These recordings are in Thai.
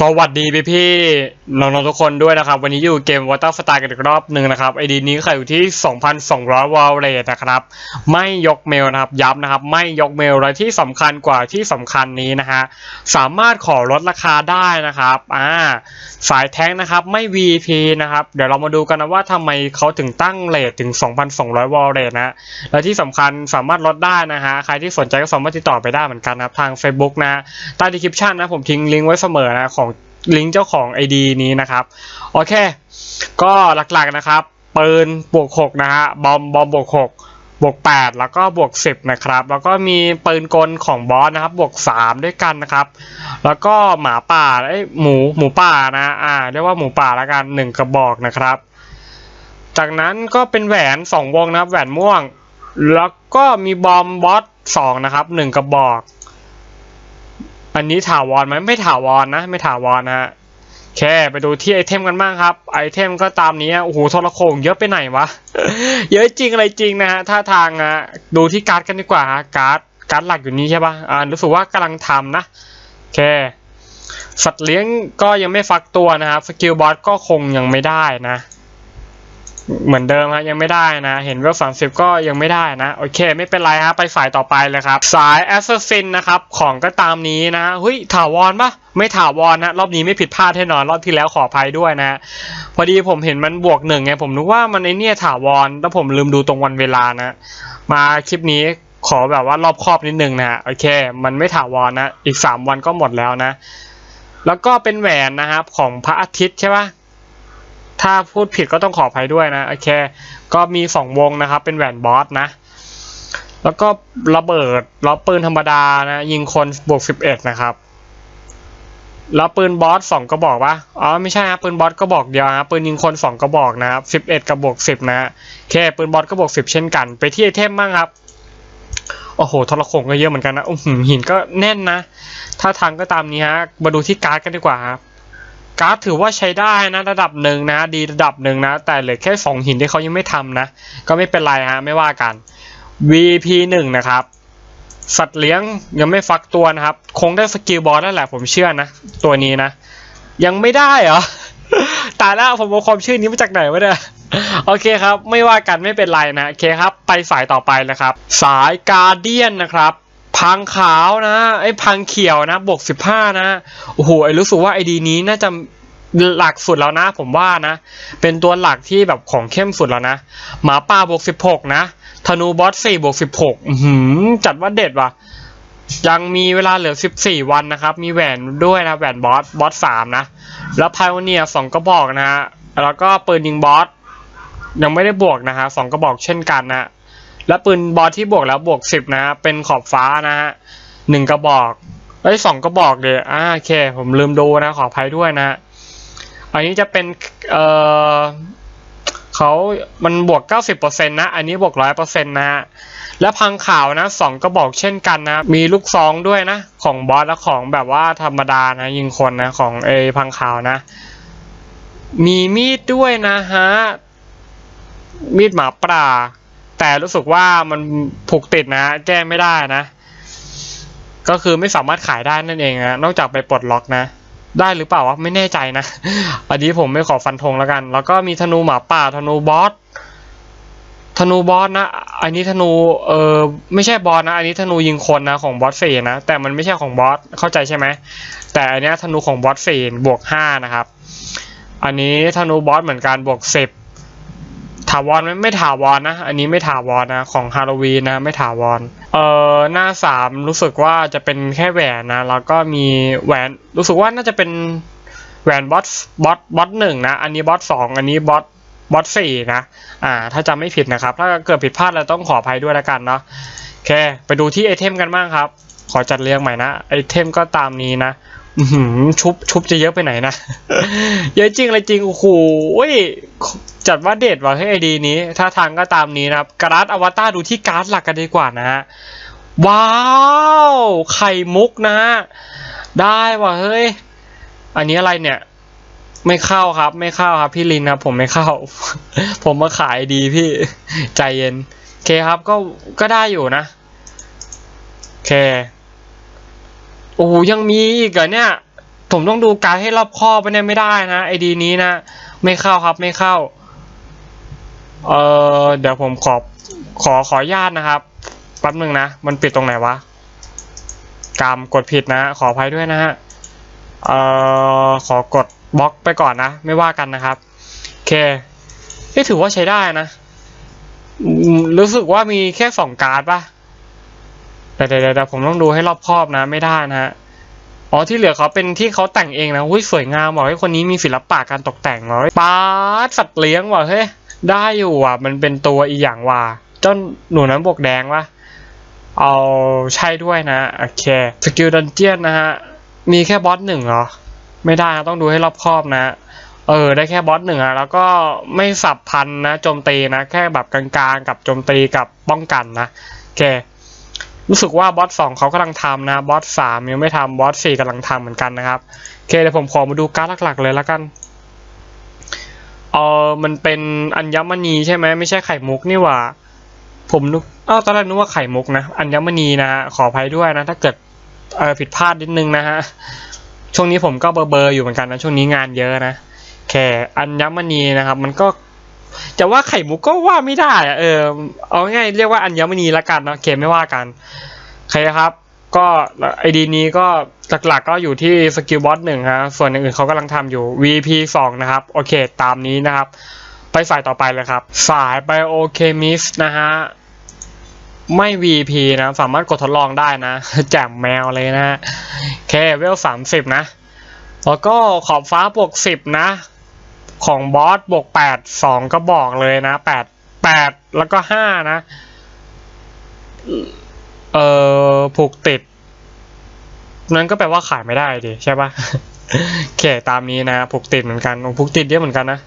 สวัสดีพี่พี่น้องๆทุกคนด้วยนะครับ วันนี้อยู่เกม Water Star กันอีกรอบหนึ่งนะครับไอดีนี้ใครอยู่ที่ 2,200 วอลเลตนะครับ ไม่ยกเมลนะครับย้ำนะครับ ไม่ยกเมลและที่สำคัญกว่าที่สำคัญนี้นะฮะสามารถขอลดราคาได้นะครับอ่าสายแท้งนะครับไม่ VP นะครับเดี๋ยวเรามาดูกันนะว่าทำไมเขาถึงตั้งเลทถึง 2,200 วอลเลตนะและที่สำคัญสามารถลดได้นะฮะใครที่สนใจก็สามารถติดต่อไปได้เหมือนกันนะทาง Facebook นะใต้ดีคริปชันนะผมทิ้งลิงก์ไว้เสมอนะของลิงก์เจ้าของ ID นี้นะครับโอเค ก็หลักๆนะครับปืนบวก6นะฮะบอมบอมบวก6บวก 8 แล้วก็บวก 10 นะครับ แล้วก็มีปืนกลของบอสนะครับบวก 3 ด้วยกันนะครับ แล้วก็หมาป่าไอ้หมูหมูป่านะอ่าเรียกว่าหมูป่าละกัน 1 กระบอกนะครับ จากนั้นก็เป็นแหวน 2 วงนะครับแหวนม่วง แล้วก็มีบอมบอสสองนะครับหนึ่งกระบอก อันนี้ถาวรไหมไม่ถาวรนะ ไม่ถาวรนะฮะแค่ไปดูที่ไอเทมกันบ้างครับ ไอเทมก็ตามนี้โอ้โหทรโขงเยอะไปไหนวะ เยอะจริงอะไรจริงนะฮะถ้าทางอะดูที่การ์ดกันดีกว่าฮะการ์ดการ์ดหลักอยู่นี้ใช่ปะอ่ารู้สึกว่ากำลังทำนะโอเคสัตว์เลี้ยงก็ยังไม่ฟักตัวนะครับสกิลบอสก็คงยังไม่ได้นะ เหมือนเดิมฮะยังไม่ได้นะ เห็นว่า30ก็ยังไม่ได้นะ โอเค ไม่เป็นไรฮะไปฝ่ายต่อไปเลยครับ สายแอสซัสซินนะครับ ของก็ตามนี้นะเฮ้ยถาวรปะไม่ถาวรนะ รอบนี้ไม่ผิดพลาดแน่นอน รอบที่แล้วขออภัยด้วยนะ พอดีผมเห็นมันบวกหนึ่งไง ผมนึกว่ามันไอเนี่ยถาวร แล้วผมลืมดูตรงวันเวลานะ มาคลิปนี้ขอแบบว่ารอบครอบนิดนึงนะโอเค มันไม่ถาวรนะ อีก3วันก็หมดแล้วนะ แล้วก็เป็นแหวนนะครับของพระอาทิตย์ใช่ปะ ถ้าพูดผิดก็ต้องขออภัยด้วยนะโอเค ก็มีสองวงนะครับ เป็นแหวนบอสนะ แล้วก็ระเบิดล้อปืนธรรมดานะยิงคนบวกสิบเอ็ดนะครับแล้วปืนบอสสองกระบอกปะอ๋อไม่ใช่ครับปืนบอสก็บอกเดียวนะปืนยิงคนสองกระบอกนะครับสิบเอ็ดกับบวกสิบนะโอเคปืนบอสก็บวกสิบเช่นกัน ไปที่ไอเทมบ้างครับ โอ้โหทรโขงก็เยอะเหมือนกันนะอื้อหือหินก็แน่นนะ ถ้าทางก็ตามนี้ฮะ มาดูที่การ์ดกันดีกว่าครับ กร์ดถือว่าใช้ได้นะระดับหนึ่งนะ ดีระดับหนึ่งนะ แต่เหลือแค่สองหินที่เขายังไม่ทำนะ ก็ไม่เป็นไรฮะไม่ว่ากัน VP หนึ่งนะครับ สัตว์เลี้ยงยังไม่ฟักตัวนะครับ คงได้สกิลบอสแล้วแหละผมเชื่อนะ ตัวนี้นะ ยังไม่ได้เหรอตายแล้วผมเอาความชื่อนี้มาจากไหนวะเนี่ยโอเคครับ ไม่ว่ากันไม่เป็นไรนะโอเคครับ ไปสายต่อไปเลยครับ สายการเดียนนะครับ พังขาวนะไอ้พังเขียวนะบวกสิบห้านะโอ้โหไอ้รู้สึกว่าไอดีนี้น่าจะหลักสุดแล้วนะผมว่านะ เป็นตัวหลักที่แบบของเข้มสุดแล้วนะหมาป่าบวกสิบหกนะธนูบอสสี่บวกสิบหกจัดว่าเด็ดว่ะยังมีเวลาเหลือ 14 วันนะครับ มีแหวนด้วยนะ แหวนบอส บอสสามนะ แล้วไพโอเนียสองกระบอกนะฮะ แล้วก็ปืนยิงบอส ยังไม่ได้บวกนะฮะสองกระบอกเช่นกันนะ และปืนบอสที่บวกแล้วบวกสิบนะฮะเป็นขอบฟ้านะฮะหนึ่งกระบอกเอ้ยสองกระบอกเดี๋ยวอ่าโอเค ผมลืมดูนะขออภัยด้วยนะอันนี้จะเป็นเอ่อเขามันบวก 90%นะ อันนี้บวก 100%นะฮะ และพังข่าวนะสองกระบอกเช่นกันนะ มีลูกซองด้วยนะ ของบอสและของแบบว่าธรรมดานะ ยิงคนนะ ของเอพังข่าวนะ มีมีดด้วยนะฮะ มีดหมาป่า แต่รู้สึกว่ามันผูกติดนะ แก้ไม่ได้นะ ก็คือไม่สามารถขายได้นั่นเองนะนอกจากไปปลดล็อกนะ ได้หรือเปล่าวะไม่แน่ใจนะ อันนี้ผมไม่ขอฟันธงแล้วกัน แล้วก็มีธนูหมาป่าธนูบอสธนูบอสนะอันนี้ธนูเออไม่ใช่บอสนะอันนี้ธนูยิงคนนะของบอสสี่นะแต่มันไม่ใช่ของบอสเข้าใจใช่ไหมแต่อันนี้ธนูของบอสสี่บวกห้านะครับ อันนี้ธนูบอสเหมือนกันบวกสิบาวรไหมไม่ถาวรนะ อันนี้ไม่ถาวรนะ ของฮาโลวีนนะ ไม่ถาวร เอ่อหน้าสามรู้สึกว่าจะเป็นแค่แหวนนะ แล้วก็มีแหวนรู้สึกว่าน่าจะเป็นแหวนบอสบอสบอสหนึ่งนะ อันนี้บอสสองอันนี้บอสบอสสี่นะ อ่า ถ้าจำไม่ผิดนะครับ ถ้าเกิดผิดพลาดเราต้องขออภัยด้วยแล้วกันเนาะโอเค ไปดูที่ไอเทมกันบ้างครับ ขอจัดเรียงใหม่นะ ไอเทมก็ตามนี้นะชุบชุบจะเยอะไปไหนนะ เยอะจริงเลยจริง โอ้โห จัดว่าเด็ดว่ะให้ไอดีนี้ ถ้าทางก็ตามนี้นะครับ การ์ดอวตารดูที่การ์ดหลักกันดีกว่านะฮะ ว้าว ไข่มุกนะฮะ ได้ว่ะเฮ้ย อันนี้อะไรเนี่ย ไม่เข้าครับ ไม่เข้าครับพี่ลินครับผมไม่เข้า ผมมาขายดีพี่ ใจเย็น โอเคครับก็ ก็ได้อยู่นะ โอเค โอ้ยังมีอีกเหรอเนี่ยผมต้องดูการให้รอบคอบไปเนี่ยไม่ได้นะไอดีนี้นะ ไม่เข้าครับไม่เข้า เออเดี๋ยวผมขอขอขออนุญาตนะครับแป๊บหนึ่งนะ มันปิดตรงไหนวะกรรมกดผิดนะ ขออภัยด้วยนะฮะเอ่อขอกดบล็อกไปก่อนนะ ไม่ว่ากันนะครับโอเคนี่ถือว่าใช้ได้นะ รู้สึกว่ามีแค่สองการ์ดปะแต่เดี๋ยวผมต้องดูให้รอบครอบนะ ไม่ได้นะฮะ อ๋อที่เหลือเขาเป็นที่เขาแต่งเองนะอุ้ยสวยงามบอกให้ยคนนี้มีศิลปะการตกแต่งเหรอป้าดสัตว์เลี้ยงว่ะเฮ้ยได้อยู่อะมันเป็นตัวอีอย่างว่าเจ้าหนูนั้นบวกแดงวะเอาใช่ด้วยนะโอเคสกิลดันเจียนนะฮะมีแค่บอสหนึ่งเหรอ ไม่ได้ต้องดูให้รอบคอบนะ เออ ได้แค่บอสหนึ่งอะแล้วก็ไม่สับพันนะโจมตีนะ แค่แบบกลางๆ กับโจมตีกับป้องกันนะโอเค รู้สึกว่าบอสสองเขากำลังทำนะบอสสามยังไม่ทำบอสสี่กำลังทำเหมือนกันนะครับโอเคเดี๋ยวผมขอมาดูการ์ดหลักๆเลยแล้วกันเออมันเป็นอัญมณีใช่ไหมไม่ใช่ไข่มุกนี่หว่า ผมนึกอ้าวตอนแรกนึกว่าไข่มุกนะอัญมณีนะฮะขออภัยด้วยนะถ้าเกิดเออผิดพลาดนิดนึงนะฮะช่วงนี้ผมก็เบอร์เบอร์อยู่เหมือนกันนะช่วงนี้งานเยอะนะแค่อัญมณีนะครับ มันก็ จะว่าไข่มุกก็ว่าไม่ได้อะเออเอาง่ายเรียกว่าอัญมณีละกันเนาะเคไม่ว่ากันโอเคครับ ก็ไอดีนี้ก็หลักๆก็อยู่ที่สกิลบอสหนึ่งฮะส่วนอย่างอื่นเขากำลังทำอยู่ VP สองนะครับ โอเค ตามนี้นะครับ ไปสายต่อไปเลยครับ สายไบโอเคมิสนะฮะไม่ VP นะสามารถกดทดลองได้นะแจมแมวเลยนะฮะแค่เวลสามสิบนะ แล้วก็ขอบฟ้าบวกสิบนะ ของบอสบวกแปดสองก็บอกเลยนะแปดแปดแล้วก็ห้านะ เอ่อผูกติด นั้นก็แปลว่าขายไม่ได้ดิใช่ปะโอเคตามนี้นะผูกติดเหมือนกันผูกติดเยอะเหมือนกันนะ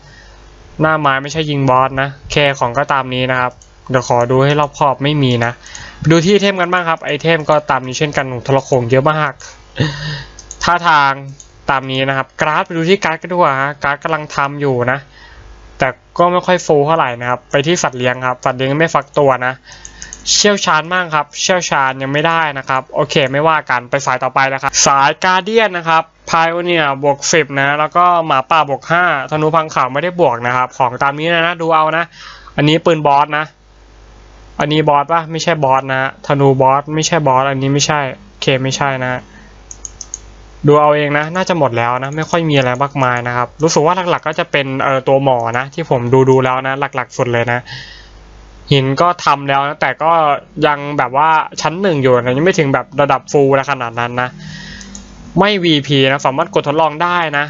หน้าไม้ไม่ใช่ยิงบอสนะแค่ของก็ตามนี้นะครับ เดี๋ยวขอดูให้รอบคอบไม่มีนะ ดูที่เทมกันบ้างครับ ไอเทมก็ตามนี้เช่นกันโอ้ทรโขงเยอะมาก ท่าทาง ตามนี้นะครับ กร์ดไปดูที่การ์ดกันดีกว่าฮะการ์ดกำลังทำอยู่นะ แต่ก็ไม่ค่อยฟูเท่าไหร่นะครับ ไปที่สัตว์เลี้ยงครับ สัตว์เลี้ยงไม่ฟักตัวนะ เชี่ยวชาญมากครับ เชี่ยวชาญยังไม่ได้นะครับ โอเคไม่ว่ากันไปสายต่อไปนะครับ สายการเดียนนะครับพายโอเนียบวกสิบนะ แล้วก็หมาป่าบวกห้าธนูพังข่าวไม่ได้บวกนะครับ ของตามนี้นะนะดูเอานะ อันนี้ปืนบอสนะ อันนี้บอสปะไม่ใช่บอสนะธนูบอสไม่ใช่บอสอันนี้ไม่ใช่เคไม่ใช่นะ ดูเอาเองนะ น่าจะหมดแล้วนะ ไม่ค่อยมีอะไรมากมายนะครับ รู้สึกว่าหลักๆ ก็จะเป็นเอ่อตัวหมอนะ ที่ผมดูดูแล้วนะ หลักๆ สุดเลยนะ หินก็ทำแล้วนะ แต่ก็ยังแบบว่าชั้นหนึ่งอยู่นะยังไม่ถึงแบบระดับฟูลขนาดนั้นนะ ไม่ VP นะสามารถกดทดลองได้นะ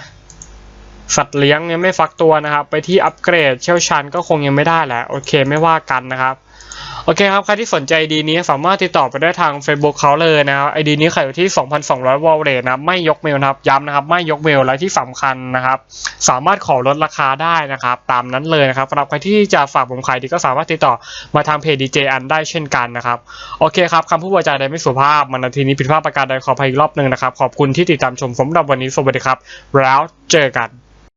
สัตว์เลี้ยงยังไม่ฟักตัวนะครับ ไปที่อัปเกรดเชี่ยวชาญก็คงยังไม่ได้แหละ โอเคไม่ว่ากันนะครับ โอเคครับ ใครที่สนใจดีนี้สามารถติดต่อไปได้ทาง Facebook เขาเลยนะครับไอดีนี้ขายอยู่ที่ 2,200 วอลเลตนะไม่ยกเมลนะครับ ย้ำนะครับ ไม่ยกเมลและที่สำคัญนะครับ สามารถขอลดราคาได้นะครับ ตามนั้นเลยนะครับสำหรับใครที่จะฝากผมขายดีก็สามารถติดต่อมาทางเพจดีเจอันได้เช่นกันนะครับโอเคครับคำพูดวาจาใดไม่สุภาพมันนาทีนี้ผิดพลาดประการใดขออภัยอีกรอบหนึ่งนะครับขอบคุณที่ติดตามชมสำหรับวันนี้สวัสดีครับ แล้วเจอกัน